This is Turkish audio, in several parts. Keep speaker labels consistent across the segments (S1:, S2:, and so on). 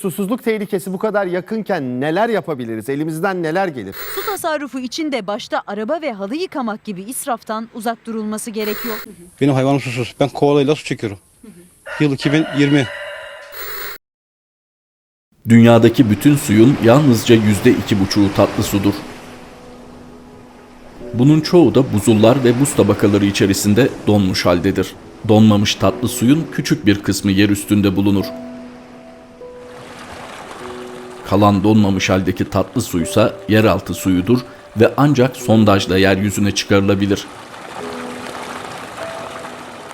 S1: susuzluk tehlikesi bu kadar yakınken neler yapabiliriz? Elimizden neler gelir?
S2: Su tasarrufu için de başta araba ve halı yıkamak gibi israftan uzak durulması gerekiyor.
S3: Benim hayvanım susuz. Ben kovalayla su çekiyorum. Yıl 2020.
S4: Dünyadaki bütün suyun yalnızca yüzde iki buçuğu tatlı sudur. Bunun çoğu da buzullar ve buz tabakaları içerisinde donmuş haldedir. Donmamış tatlı suyun küçük bir kısmı yer üstünde bulunur. Kalan donmamış haldeki tatlı suysa yeraltı suyudur ve ancak sondajla yeryüzüne çıkarılabilir.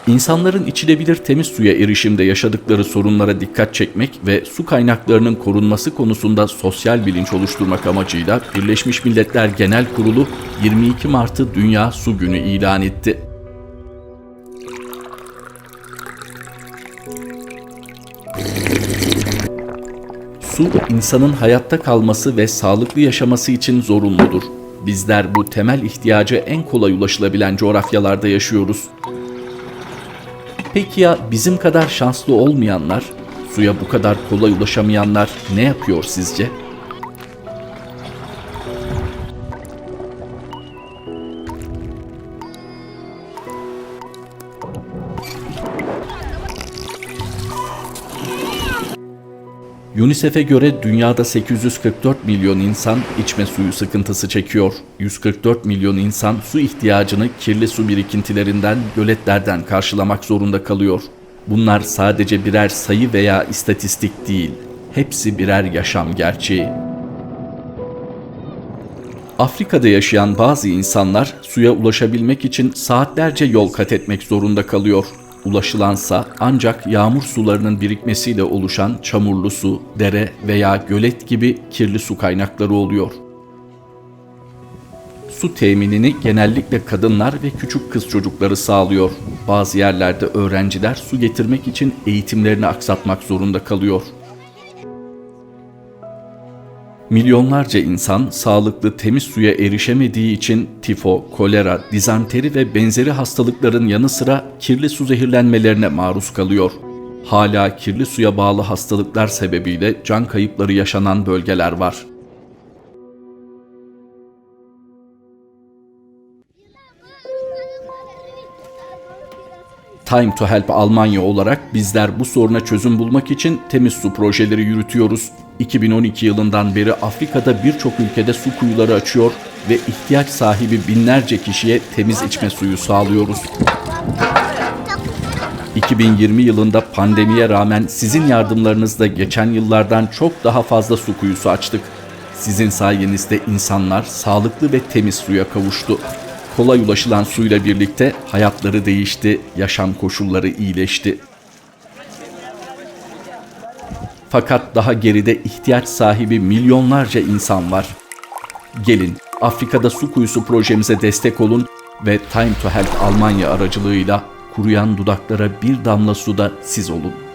S4: İnsanların içilebilir temiz suya erişimde yaşadıkları sorunlara dikkat çekmek ve su kaynaklarının korunması konusunda sosyal bilinç oluşturmak amacıyla Birleşmiş Milletler Genel Kurulu 22 Mart'ı Dünya Su Günü ilan etti. Su insanın hayatta kalması ve sağlıklı yaşaması için zorunludur. Bizler bu temel ihtiyacı en kolay ulaşılabilen coğrafyalarda yaşıyoruz. Peki ya bizim kadar şanslı olmayanlar, suya bu kadar kolay ulaşamayanlar ne yapıyor sizce? UNICEF'e göre dünyada 844 milyon insan içme suyu sıkıntısı çekiyor. 144 milyon insan su ihtiyacını kirli su birikintilerinden, göletlerden karşılamak zorunda kalıyor. Bunlar sadece birer sayı veya istatistik değil. Hepsi birer yaşam gerçeği. Afrika'da yaşayan bazı insanlar suya ulaşabilmek için saatlerce yol kat etmek zorunda kalıyor. Ulaşılansa ancak yağmur sularının birikmesiyle oluşan çamurlu su, dere veya gölet gibi kirli su kaynakları oluyor. Su teminini genellikle kadınlar ve küçük kız çocukları sağlıyor. Bazı yerlerde öğrenciler su getirmek için eğitimlerini aksatmak zorunda kalıyor. Milyonlarca insan sağlıklı temiz suya erişemediği için tifo, kolera, dizanteri ve benzeri hastalıkların yanı sıra kirli su zehirlenmelerine maruz kalıyor. Hala kirli suya bağlı hastalıklar sebebiyle can kayıpları yaşanan bölgeler var. Time to Help Almanya olarak bizler bu soruna çözüm bulmak için temiz su projeleri yürütüyoruz. 2012 yılından beri Afrika'da birçok ülkede su kuyuları açıyor ve ihtiyaç sahibi binlerce kişiye temiz içme suyu sağlıyoruz. 2020 yılında pandemiye rağmen sizin yardımlarınızla geçen yıllardan çok daha fazla su kuyusu açtık. Sizin sayenizde insanlar sağlıklı ve temiz suya kavuştu. Kolay ulaşılan suyla birlikte hayatları değişti, yaşam koşulları iyileşti. Fakat daha geride ihtiyaç sahibi milyonlarca insan var. Gelin Afrika'da su kuyusu projemize destek olun ve Time to Help Almanya aracılığıyla kuruyan dudaklara bir damla suda siz olun.